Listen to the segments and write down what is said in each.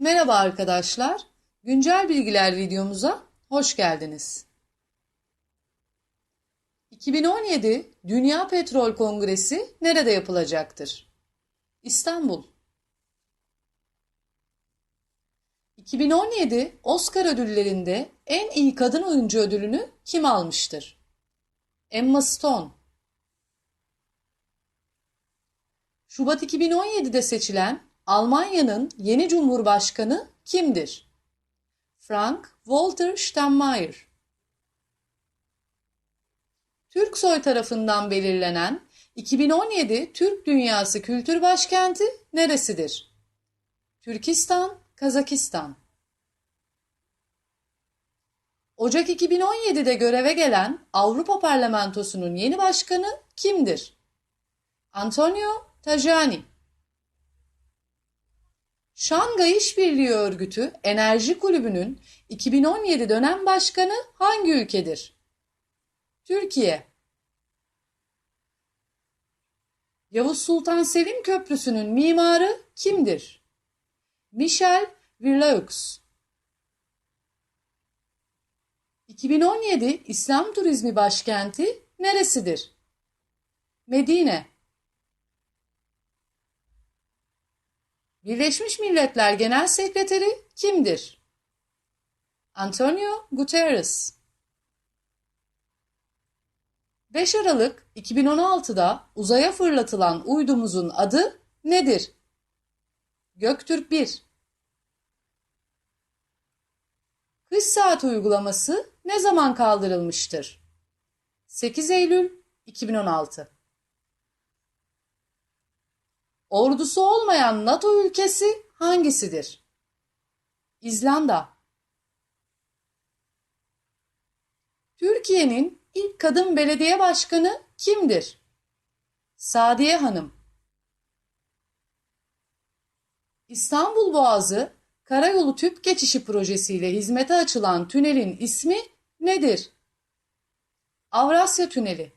Merhaba arkadaşlar. Güncel bilgiler videomuza hoş geldiniz. 2017 Dünya Petrol Kongresi nerede yapılacaktır? İstanbul. 2017 Oscar ödüllerinde en iyi kadın oyuncu ödülünü kim almıştır? Emma Stone. Şubat 2017'de seçilen Almanya'nın yeni cumhurbaşkanı kimdir? Frank-Walter Steinmeier. Türksoy tarafından belirlenen 2017 Türk Dünyası Kültür Başkenti neresidir? Türkistan, Kazakistan. Ocak 2017'de göreve gelen Avrupa Parlamentosu'nun yeni başkanı kimdir? Antonio Tajani. Şangay İşbirliği Örgütü Enerji Kulübü'nün 2017 dönem başkanı hangi ülkedir? Türkiye. Yavuz Sultan Selim Köprüsü'nün mimarı kimdir? Michel Virlaux. 2017 İslam Turizmi Başkenti neresidir? Medine. Birleşmiş Milletler Genel Sekreteri kimdir? Antonio Guterres. 5 Aralık 2016'da uzaya fırlatılan uydumuzun adı nedir? Göktürk 1. Kış saat uygulaması ne zaman kaldırılmıştır? 8 Eylül 2016. Ordusu olmayan NATO ülkesi hangisidir? İzlanda. Türkiye'nin ilk kadın belediye başkanı kimdir? Sadiye Hanım. İstanbul Boğazı Karayolu Tüp Geçişi projesiyle hizmete açılan tünelin ismi nedir? Avrasya Tüneli.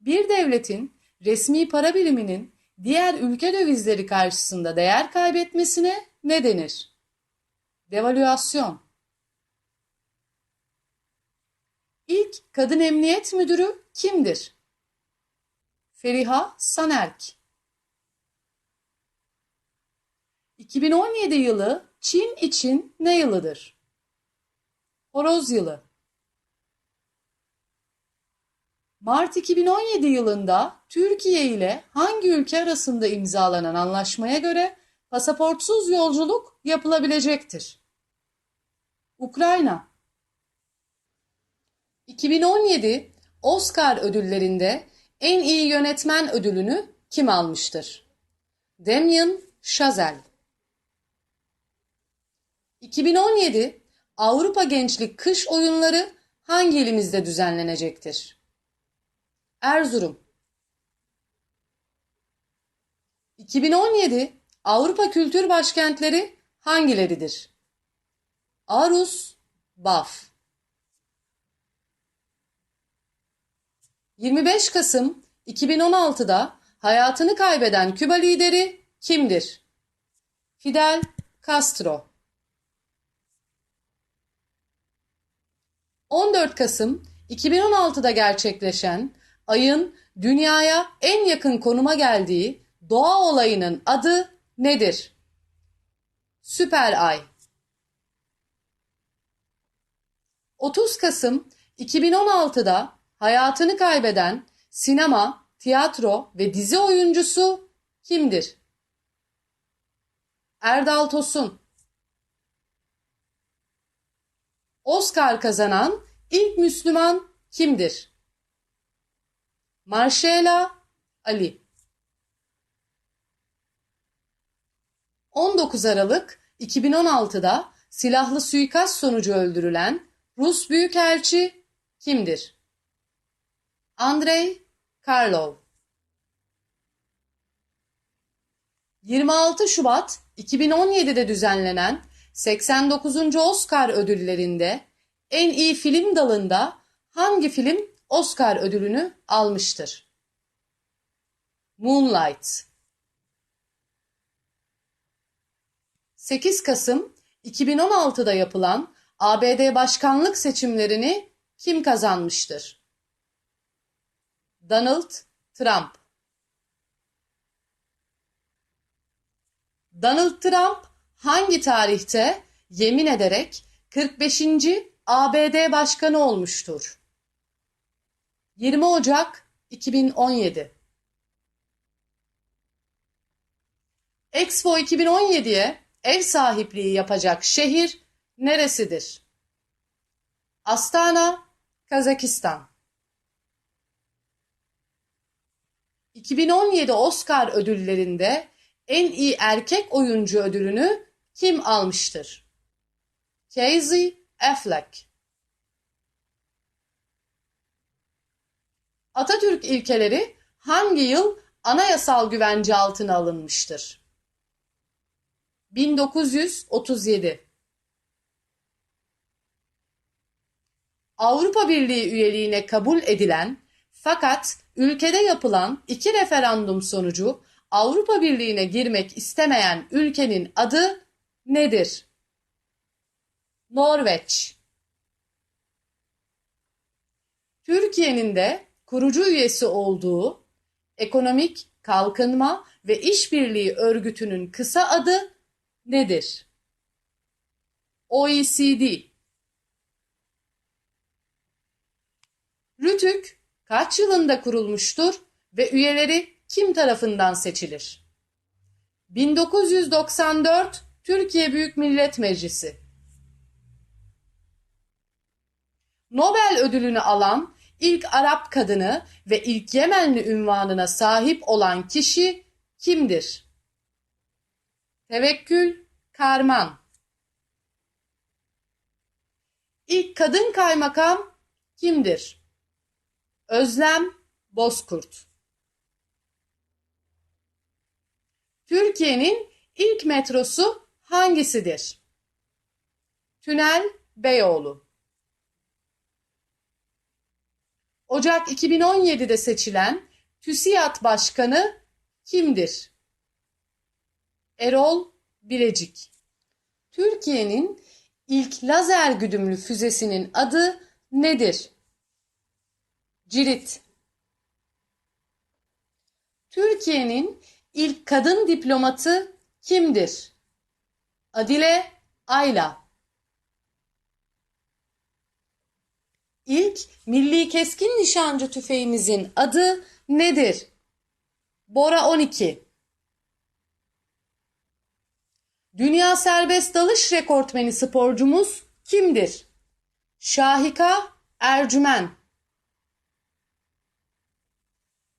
Bir devletin resmi para biriminin diğer ülke dövizleri karşısında değer kaybetmesine ne denir? Devalüasyon. İlk kadın emniyet müdürü kimdir? Feriha Sanerk. 2017 yılı Çin için ne yılıdır? Horoz yılı. Mart 2017 yılında Türkiye ile hangi ülke arasında imzalanan anlaşmaya göre pasaportsuz yolculuk yapılabilecektir? Ukrayna. 2017 Oscar ödüllerinde en iyi yönetmen ödülünü kim almıştır? Damien Chazelle. 2017 Avrupa Gençlik Kış Oyunları hangi ilimizde düzenlenecektir? Erzurum. 2017 Avrupa Kültür Başkentleri hangileridir? Arus, Baf. 25 Kasım 2016'da hayatını kaybeden Küba lideri kimdir? Fidel Castro. 14 Kasım 2016'da gerçekleşen ayın dünyaya en yakın konuma geldiği doğa olayının adı nedir? Süper Ay. 30 Kasım 2016'da hayatını kaybeden sinema, tiyatro ve dizi oyuncusu kimdir? Erdal Tosun. Oscar kazanan ilk Müslüman kimdir? Marşela Ali 19 Aralık 2016'da silahlı suikast sonucu öldürülen Rus Büyükelçi kimdir? Andrei Karlov 26 Şubat 2017'de düzenlenen 89. Oscar ödüllerinde en iyi film dalında hangi film Oscar ödülünü almıştır? Moonlight 8 Kasım 2016'da yapılan ABD başkanlık seçimlerini kim kazanmıştır? Donald Trump Donald Trump hangi tarihte yemin ederek 45. ABD Başkanı olmuştur? 20 Ocak 2017 Expo 2017'ye ev sahipliği yapacak şehir neresidir? Astana, Kazakistan. 2017 Oscar ödüllerinde en iyi erkek oyuncu ödülünü kim almıştır? Casey Affleck. Atatürk ilkeleri hangi yıl anayasal güvence altına alınmıştır? 1937 Avrupa Birliği üyeliğine kabul edilen fakat ülkede yapılan iki referandum sonucu Avrupa Birliği'ne girmek istemeyen ülkenin adı nedir? Norveç. Türkiye'nin de kurucu üyesi olduğu Ekonomik Kalkınma ve İşbirliği Örgütü'nün kısa adı nedir? OECD. Rütük kaç yılında kurulmuştur ve üyeleri kim tarafından seçilir? 1994 Türkiye Büyük Millet Meclisi. Nobel ödülünü alan ilk Arap kadını ve ilk Yemenli ünvanına sahip olan kişi kimdir? Tevekkül Karman İlk kadın kaymakam kimdir? Özlem Bozkurt Türkiye'nin ilk metrosu hangisidir? Tünel Beyoğlu Ocak 2017'de seçilen TÜSİAD Başkanı kimdir? Erol Bilecik Türkiye'nin ilk lazer güdümlü füzesinin adı nedir? Cirit Türkiye'nin ilk kadın diplomatı kimdir? Adile Ayla İlk milli keskin nişancı tüfeğimizin adı nedir? Bora 12 Dünya serbest dalış rekortmeni sporcumuz kimdir? Şahika Ercümen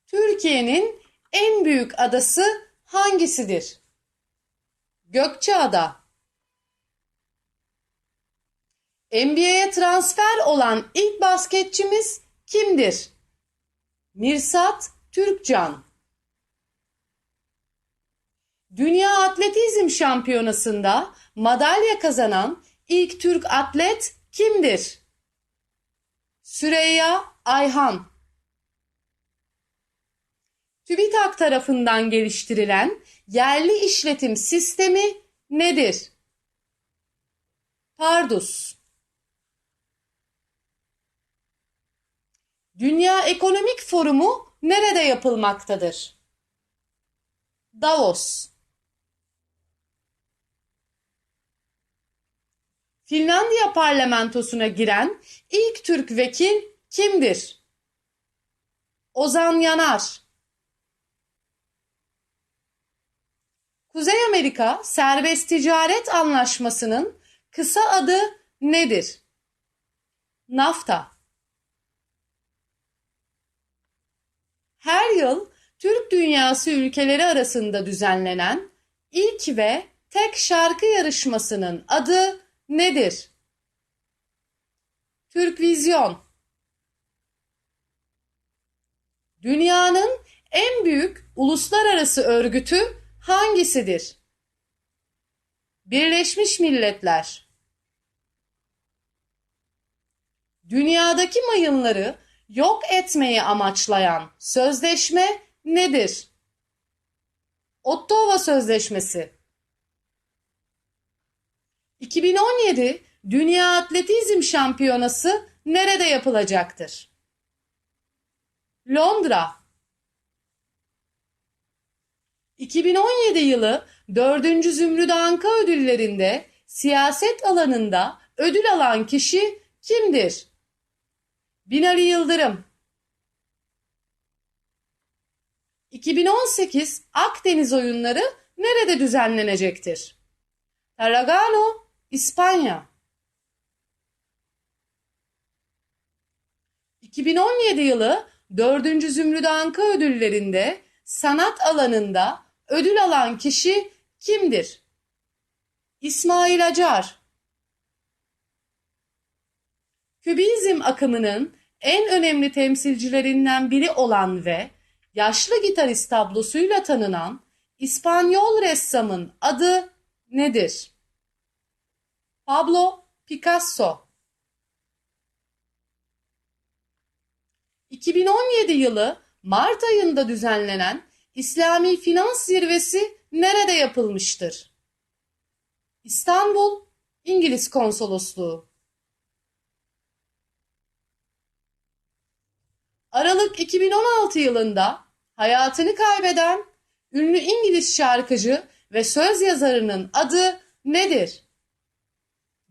Türkiye'nin en büyük adası hangisidir? Gökçeada NBA'ye transfer olan ilk basketçimiz kimdir? Mirsat Türkcan. Dünya Atletizm Şampiyonası'nda madalya kazanan ilk Türk atlet kimdir? Süreyya Ayhan. TÜBİTAK tarafından geliştirilen yerli işletim sistemi nedir? Pardus. Dünya Ekonomik Forumu nerede yapılmaktadır? Davos. Finlandiya parlamentosuna giren ilk Türk vekil kimdir? Ozan Yanar. Kuzey Amerika Serbest Ticaret Anlaşması'nın kısa adı nedir? NAFTA. Her yıl Türk dünyası ülkeleri arasında düzenlenen ilk ve tek şarkı yarışmasının adı nedir? Türkvizyon. Dünyanın en büyük uluslararası örgütü hangisidir? Birleşmiş Milletler. Dünyadaki mayınları yok etmeyi amaçlayan sözleşme nedir? Ottawa Sözleşmesi. 2017 Dünya Atletizm Şampiyonası nerede yapılacaktır? Londra 2017 yılı 4. Zümrüt Anka ödüllerinde siyaset alanında ödül alan kişi kimdir? Binali Yıldırım 2018 Akdeniz oyunları nerede düzenlenecektir? Tarragano, İspanya 2017 yılı 4. Zümrüt Anka ödüllerinde sanat alanında ödül alan kişi kimdir? İsmail Acar Kübizm akımının en önemli temsilcilerinden biri olan ve yaşlı gitarist tablosuyla tanınan İspanyol ressamın adı nedir? Pablo Picasso 2017 yılı Mart ayında düzenlenen İslami Finans Zirvesi nerede yapılmıştır? İstanbul, İngiliz Konsolosluğu. Aralık 2016 yılında hayatını kaybeden ünlü İngiliz şarkıcı ve söz yazarının adı nedir?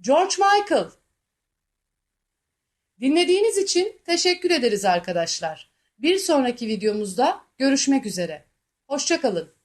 George Michael. Dinlediğiniz için teşekkür ederiz arkadaşlar. Bir sonraki videomuzda görüşmek üzere. Hoşçakalın.